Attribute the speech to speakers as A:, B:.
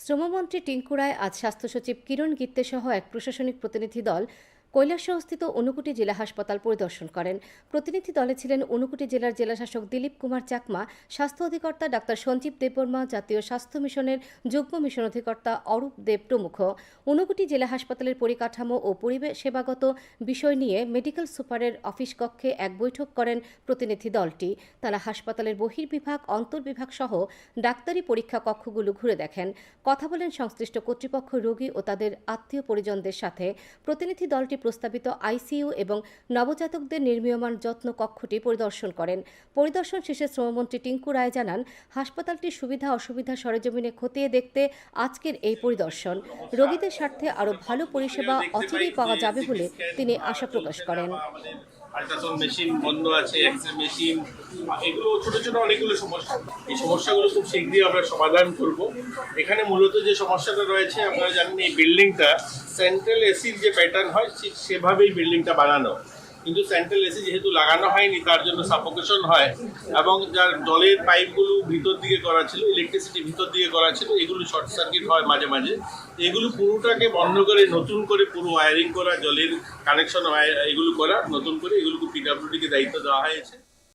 A: শ্রমমন্ত্রী টিঙ্কু রায় আজ স্বাস্থ্য সচিব কিরণ গিত্তে সহ এক প্রশাসনিক প্রতিনিধি দল কৈলাসহস্থিত অনুকুটি জেলা হাসপাতাল পরিদর্শন করেন। প্রতিনিধি দলে ছিলেন অনুকুটি জেলার জেলাশাসক দিলীপ কুমার চাকমা, স্বাস্থ্য অধিকর্তা ডাক্তার সঞ্জীব দেববর্মা, জাতীয় স্বাস্থ্য মিশনের যুগ্ম মিশন অধিকর্তা অরূপ দেব প্রমুখ। ঊনকোটি জেলা হাসপাতালের পরিকাঠামো ও পরিবেশ সেবাগত বিষয় নিয়ে মেডিকেল সুপারের অফিস কক্ষে এক বৈঠক করেন প্রতিনিধি দলটি। তারা হাসপাতালের বহির্বিভাগ, অন্তর্বিভাগ সহ ডাক্তারি পরীক্ষা কক্ষগুলো ঘুরে দেখেন। কথা বলেন সংশ্লিষ্ট কর্তৃপক্ষ, রোগী ও তাদের আত্মীয় পরিজনদের সাথে। প্রতিনিধি দলটি প্রস্তাবিত আইসিইউ এবং নবজাতকদের নির্মীয়মান যত্ন কক্ষটি পরিদর্শন করেন। পরিদর্শন শেষে শ্রমমন্ত্রী টিঙ্কু রায় জানান, হাসপাতালটির সুবিধা অসুবিধা সরেজমিনে খতিয়ে দেখতে আজকের এই পরিদর্শন। রোগীদের স্বার্থে আরও ভালো পরিষেবা অচিরেই পাওয়া যাবে বলে তিনি আশা প্রকাশ করেন।
B: আল্ট্রাসাউন্ড মেশিন বন্ধ আছে এক্সরে মেশিন এগুলো ছোট ছোট অনেকগুলো সমস্যা। এই সমস্যাগুলো খুব শীঘ্রই আমরা সমাধান করব। এখানে মূলত যে সমস্যাটা রয়েছে, আপনারা জানেন এই বিল্ডিংটা সেন্ট্রাল এসির যে প্যাটার্ন হয়, ঠিক সেভাবেই বিল্ডিংটা বানানো। কিন্তু সেন্ট্রাল এসি যেহেতু লাগানো হয়নি, তার জন্য সাফোকেশন হয় এবং যার জলের পাইপগুলো ভিতর দিকে করা ছিল ইলেকট্রিসিটি ভিতর দিকে করা ছিল, এগুলো শর্ট সার্কিট হয় মাঝে মাঝে। এগুলো পুরোটাকে বন্ধ করে, নতুন করে পুরো ওয়ারিং করা, জলের কানেকশন এগুলো করা, নতুন করে এগুলোকে পিডাব্লিউডিকে দায়িত্ব দেওয়া হয়েছে।